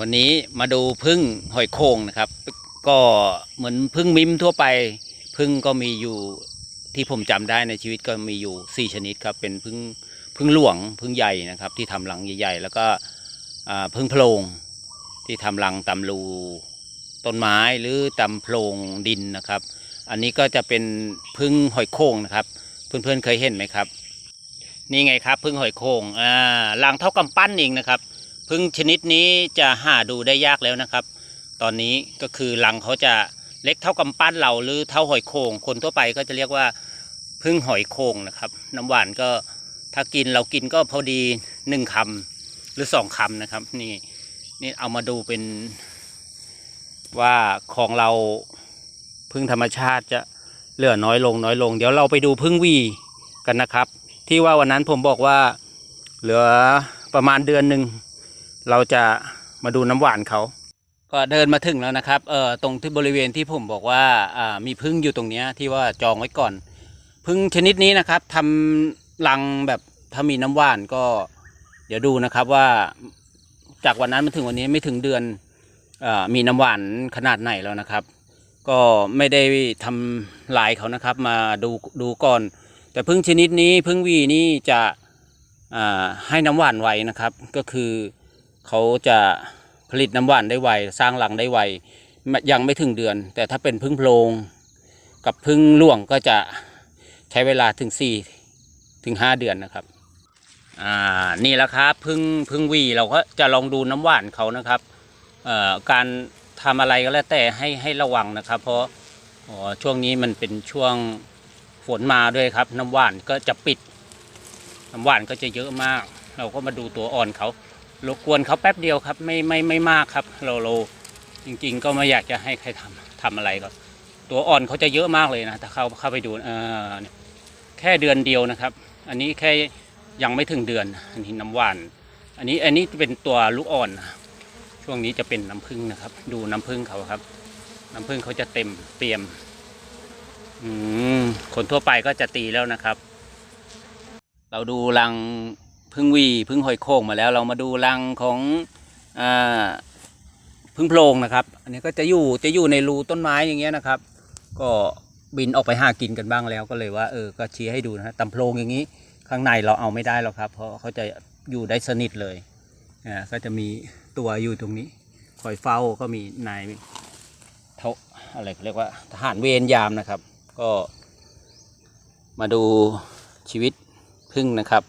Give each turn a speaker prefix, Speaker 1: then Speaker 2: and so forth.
Speaker 1: วันนี้มาดูพึ่งหอยโข่งนะครับ ก็เหมือนพึ่งมิมทั่วไป พึ่งก็มีอยู่ที่ผมจำได้ในชีวิตก็มีอยู่ 4 ชนิดครับเป็นพึ่งพึ่งหลวงพึ่งใหญ่นะครับ ที่ทำรังใหญ่ ๆ แล้วก็พึ่งโพรงที่ทำรังตำรูต้นไม้หรือตำโพรงดินนะครับ อันนี้ก็จะเป็นพึ่งหอยโข่งนะครับ เพื่อนๆเคยเห็นไหมครับ นี่ไงครับพึ่งหอยโข่งอ่ารังเท่ากำปั้นเองนะครับ พึ่งชนิดนี้จะหาดูได้ยากแล้วนะครับ ตอนนี้ก็คือรังเขาจะเล็กเท่ากำปั้นเราหรือเท่าหอยโข่งคนทั่วไปก็จะเรียกว่าพึ่งหอยโข่งนะครับ น้ำหวานก็ถ้ากินเรากินก็พอดีหนึ่งคำหรือสองคำนะครับ นี่นี่เอามาดูเป็นว่าของเราพึ่งธรรมชาติจะเหลือน้อยลงน้อยลง เดี๋ยวเราไปดูพึ่งวีกันนะครับ ที่ว่าวันนั้นผมบอกว่าเหลือประมาณเดือนหนึ่ง เราจะมาดูน้ำหวานเขาก็เดินมาถึงแล้วนะครับเออตรงที่บริเวณที่ผมบอกว่าอ่ามีพึ่งอยู่ตรงเนี้ยที่ว่าจองไว้ก่อน พึ่งชนิดนี้นะครับทำรังแบบถ้ามีน้ำหวานก็ เดี๋ยวดูนะครับว่าจากวันนั้นมาถึงวันนี้ไม่ถึงเดือนอามีน้ำหวานขนาดไหนแล้วนะครับ ก็ไม่ได้ทำลายเขานะครับ มาดูดูก่อน แต่พึ่งชนิดนี้พึ่งหวีนี่จะอ่าให้น้ำหวานไวนะครับ ก็คือ เขาจะผลิตน้ำหวานได้ไว สร้างรังได้ไว ยังไม่ถึงเดือน แต่ถ้าเป็นพึ่งโพรงกับพึ่งหลวงก็จะใช้เวลาถึงสี่ถึงห้าเดือนนะครับ อ่า นี่แหละครับพึ่งพึ่งวีเราก็จะลองดูน้ำหวานเขานะครับ เอ่อ การทำอะไรก็แล้วแต่ให้ให้ระวังนะครับ เพราะช่วงนี้มันเป็นช่วงฝนมาด้วยครับ น้ำหวานก็จะปิด น้ำหวานก็จะเยอะมาก เราก็มาดูตัวอ่อนเขา รบกวนเขาแป๊บเดียวครับ ไม่ไม่ไม่มากครับ เราเราจริง ๆ ก็ไม่อยากจะให้ใครทำทำอะไรก็ตัวอ่อนเขาจะเยอะมากเลยนะถ้าเข้าเข้าไปดูเออแค่เดือนเดียวนะครับ อันนี้แค่ยังไม่ถึงเดือนอันนี้น้ำหวาน อันนี้อันนี้เป็นตัวลูกอ่อนนะช่วงนี้จะเป็นน้ำผึ้งนะครับ ดูน้ำผึ้งเขาครับ น้ำผึ้งเขาจะเต็มเปี่ยมอืมคนทั่วไปก็จะตีแล้วนะครับ เราดูรัง พึ่งวีพึ่งหอยโข่งมาแล้ว เรามาดูรังของอพึ่งโพรงนะครับ อันนี้ก็จะอยู่จะอยู่ในรูต้นไม้อย่างเงี้ยนะครับ ก็บินออกไปหากินกันบ้างแล้วก็เลยว่าเออก็ชี้ให้ดูนะฮะตำโพรงอย่างนี้ ข้างในเราเอาไม่ได้หรอกครับ เพราะเขาจะอยู่ได้สนิทเลยอ่าก็จะมีตัวอยู่ตรงนี้ คอยเฝ้าก็มีนายเท่าอะไรเขาเรียกว่าทหารเวรยามนะครับ ก็ มาดูชีวิตพึ่งนะครับ